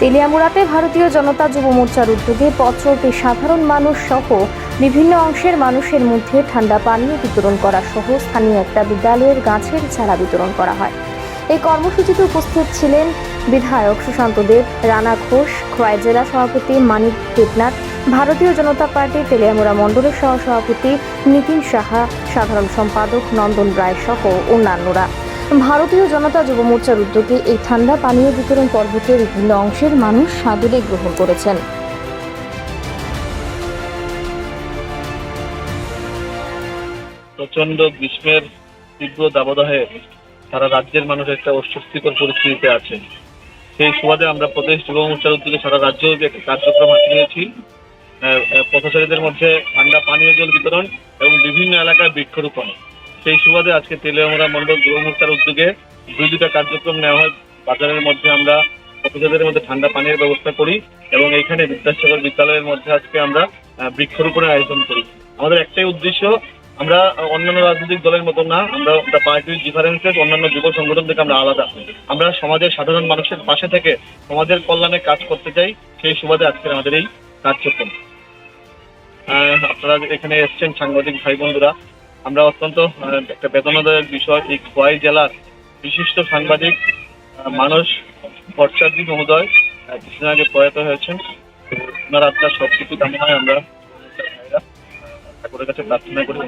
তেলিয়ামুড়াতে ভারতীয় জনতা যুব মোর্চার উদ্যোগে চলতি সাধারণ মানুষ সহ বিভিন্ন অংশের মানুষের মধ্যে ঠান্ডা পানীয় বিতরণ করা সহ স্থানীয় একটা বিদ্যালয়ের গাছের চারা বিতরণ করা হয়। এই কর্মসূচিতে উপস্থিত ছিলেন বিধায়ক সুশান্ত দেব, রানা ঘোষ, খোয়াই জেলা সভাপতি মানিক দেবনাথ, ভারতীয় জনতা পার্টি তেলিয়ামুড়া মণ্ডলের সহ সভাপতি নীতিন সাহা, সাধারণ সম্পাদক নন্দন রায় সহ অন্যান্যরা। ভারতীয় জনতা যুব মোর্চার উদ্যোগে এই ঠান্ডা পানীয় বিতরণ পর্বতে বিভিন্ন অংশের মানুষ সাদরে গ্রহণ করেছেন। প্রচণ্ড গ্রীষ্মের তীব্র দাবদাহে সারা রাজ্যের মানুষ একটা অস্বস্তিকর পরিস্থিতিতে আছে। সেই সুবাদে আমরা প্রদেশ যুব মোর্চার উদ্যোগে সারা রাজ্যব্যাপী একটা কার্যক্রম হাতে নিয়েছি। পথচারীদের মধ্যে ঠান্ডা পানীয় জল বিতরণ এবং বিভিন্ন এলাকায় বৃক্ষরোপণ। সেই সুবাদে আজকে তেলিয়ামুড়া মণ্ডল মোর্চার উদ্যোগে দুই দুটা কার্যক্রম নেওয়া হয়। বাজারের মধ্যে আমরা পথচারীদের মধ্যে ঠান্ডা পানীয়ের ব্যবস্থা করি এবং এইখানে বিদ্যাসাগর বিদ্যালয়ের মধ্যে আজকে আমরা বৃক্ষরোপণের আয়োজন করি। আমাদের একটাই উদ্দেশ্য, আমরা অন্যান্য রাজনৈতিক দলের মতো না, আমরা দ্য পার্টির ডিফারেন্সেস অন্যান্য যুব সংগঠন থেকে আমরা আলাদা। আমরা সমাজের সাধারণ মানুষের পাশে থেকে সমাজের কল্যাণে কাজ করতে চাই, সেই সুবাদে আজকের আমাদের এই কার্যক্রম। আপনারা এখানে এসছেন সাংবাদিক ভাই বন্ধুরা আমরা অত্যন্ত একটা বেদনাদায়ক বিষয়। এই খোয়াই জেলার বিশিষ্ট সাংবাদিক মানুষ ভট্টাচার্য মহোদয় কিছুদিন আগে প্রয়াত হয়েছেন। ওনার আত্মার সব কিছু কামনায় আমরা ঠাকুরের কাছে প্রার্থনা করি